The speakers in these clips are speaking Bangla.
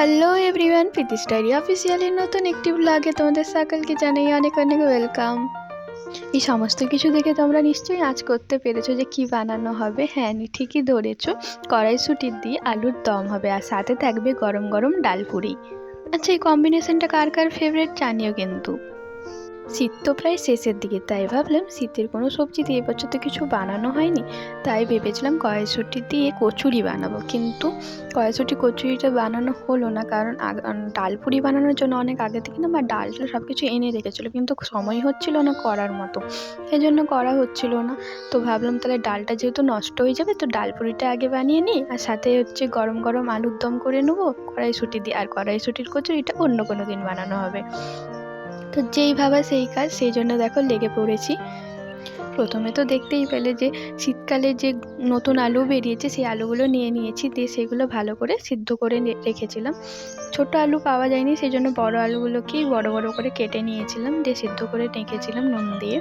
হ্যালো এভরিওয়ান প্রীতি স্টাইরি অফিসিয়ালি নতুন একটি ব্লগে তোমাদের সকলকে জানাই অনেক অনেক ওয়েলকাম এই সমস্ত কিছু দেখে তোমরা নিশ্চয়ই আজ করতে পেরেছ যে কি বানানো হবে। হ্যাঁ ঠিকই ধরেছো। কড়াইশুটির দিয়ে আলুর দম হবে আর সাথে থাকবে গরম গরম ডাল পুরি। আচ্ছা এই কম্বিনেশনটা কার কার ফেভারিট জানিও কিন্তু। শীত তো প্রায় শেষের দিকে, তাই ভাবলাম শীতের কোনো সবজি দিয়ে এবছর তো কিছু বানানো হয়নি। তাই ভেবেছিলাম কড়াইশুঁটি দিয়ে কচুরি বানাবো, কিন্তু কড়াইশুঁটি কচুরিটা বানানো হলো না, কারণ আগ- ডাল পুরি বানানোর জন্য অনেক আগে থেকে না আমার ডালটা সব কিছু এনে রেখেছিলো, কিন্তু সময় হচ্ছিল না করার মতো এই জন্য করা হচ্ছিল না। তো ভাবলাম তাহলে ডালটা যেহেতু নষ্ট হয়ে যাবে, তো ডাল পুরিটা আগে বানিয়ে নিই, আর সাথে হচ্ছে গরম গরম আলুর দম করে নেব, কড়াইশুঁটি দিয়ে, আর কড়াইশুঁটির কচুরিটা অন্য কোনো দিন বানানো হবে। তো যেই ভাবা সেই কাজ, সেই জন্য দেখো লেগে পড়েছি। প্রথমে তো দেখতেই পেলে যে শীতকালে যে নতুন আলু বেরিয়েছে, সেই আলুগুলো নিয়ে নিয়েছি, দিয়ে সেগুলো ভালো করে সিদ্ধ করে রেখেছিলাম। ছোট আলু পাওয়া যায়নি, সেই জন্য বড় আলুগুলোকেই বড় বড় করে কেটে নিয়েছিলাম, দিয়ে সিদ্ধ করে রেখেছিলাম নুন দিয়ে।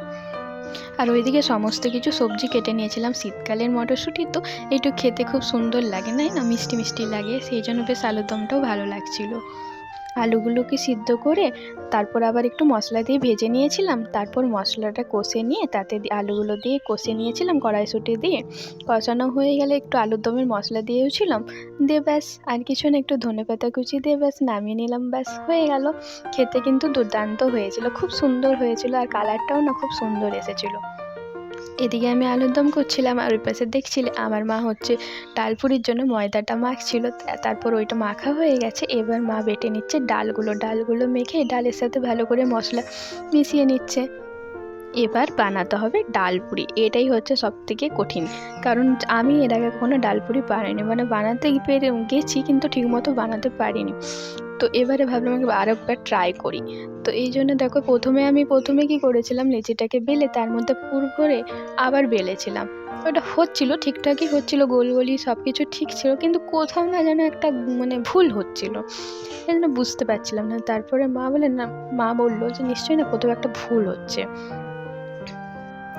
আর ওইদিকে সমস্ত কিছু সবজি কেটে নিয়েছিলাম, শীতকালের মটরশুঁটি তো একটু খেতে খুব সুন্দর লাগে না না? মিষ্টি মিষ্টি লাগে, সেই জন্য বেশ আলুর দমটাও ভালো লাগছিল। আলুগুলোকে সিদ্ধ করে তারপর আবার একটু মশলা দিয়ে ভেজে নিয়েছিলাম। তারপর মশলাটা কষে নিয়ে তাতে আলুগুলো দিয়ে কষে নিয়েছিলাম কড়াইশুঁটি দিয়ে। কষানো হয়ে গেলে একটু আলুর দমের মশলা দিয়েওছিলাম দিয়ে ব্যাস, আর কিছু না, একটু ধনে পাতা কুচি দিয়ে ব্যাস নামিয়ে নিলাম, ব্যাস হয়ে গেল। খেতে কিন্তু দুর্দান্ত হয়েছিল, খুব সুন্দর হয়েছিল আর কালারটাও না খুব সুন্দর এসেছিল। এদিকে আমি আলুর দম করছিলাম আর ওই পাশে দেখছিলে আমার মা হচ্ছে ডালপুরির জন্য ময়দাটা মাখছিল। তারপর ওইটা মাখা হয়ে গেছে। এবার মা বেটে নিচ্ছে ডালগুলো। ডালগুলো মেখে ডালের সাথে ভালো করে মশলা মিশিয়ে নিচ্ছে। এবার বানাতে হবে ডাল ডালপুরি। এটাই হচ্ছে সব থেকে কঠিন। কারণ আমি এর আগে কখনো ডালপুরি বানাইনি। মানে বানাতে পেরে গেছি কিন্তু ঠিকমতো বানাতে পারিনি। তো এবারে ভাবলাম আরও একবার ট্রাই করি। তো এই জন্য দেখো প্রথমে আমি প্রথমে কি করেছিলাম, লেচিটাকে বেলে তার মধ্যে পুর ভরে আবার বেলেছিলাম। ওটা হচ্ছিল, ঠিকঠাকই হচ্ছিল গোল গোলই সব কিছু ঠিক ছিল, কিন্তু কোথাও না যেন একটা মানে ভুল হচ্ছিল। এই জন্য বুঝতে পারছিলাম না। তারপরে মা বলেন না, মা বলল যে নিশ্চয়ই না কোথাও একটা ভুল হচ্ছে।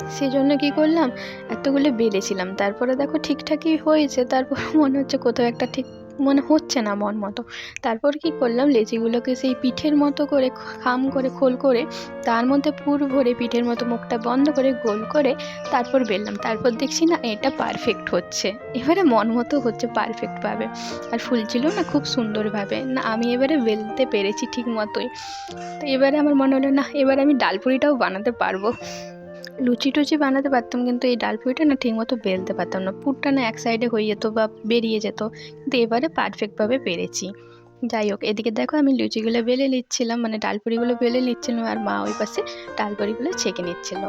সেই জন্য কী করলাম? এতগুলো বেলেছিলাম। তারপরে দেখো ঠিকঠাকই হয়েছে। তারপর মনে হচ্ছে কোথাও একটা ঠিক মনে হচ্ছে না মন মতো। তারপর কি করলাম? লেচিগুলোকে সেই পিঠের মতো করে খাম করে, খোল করে তার মধ্যে পুর ভরে পিঠের মতো মুখটা বন্ধ করে গোল করে তারপর বেললাম। তারপর দেখছি না, এটা পারফেক্ট হচ্ছে। এবারে মন মতো হচ্ছে পারফেক্টভাবে আর ফুলছিল না খুব সুন্দরভাবে। না, আমি এবারে বেলতে পেরেছি ঠিক মতোই। তো এবারে আমার মনে হলো, না, এবার আমি ডালপুরিটাও বানাতে পারব। লুচি টুচি বানাতে পারতাম, কিন্তু এই ডাল পুরিটা না ঠিকমতো বেলতে পারতাম না। পুরটা না এক সাইডে হয়ে যেত বা বেরিয়ে যেত, কিন্তু এবারে পারফেক্টভাবে পেরেছি যাই হোক, এদিকে দেখো আমি লুচিগুলো বেলে নিচ্ছিলাম মানে ডালপুরিগুলো বেলে নিচ্ছিলাম, আর মা ওই পাশে ডালপুরিগুলো ছেঁকে নিচ্ছিল।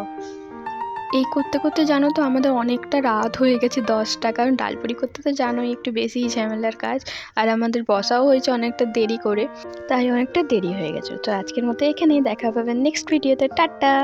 এই করতে করতে জানো তো আমাদের অনেকটা রাত হয়ে গেছে দশটা, কারণ ডালপুরি করতে তো জানোই একটু বেশিই ঝামেলার কাজ, আর আমাদের বসাও হয়েছে অনেকটা দেরি করে, তাই অনেকটা দেরি হয়ে গেছে। তো আজকের মতো এখানেই দেখা পাবেন নেক্সট ভিডিওতে টাটা!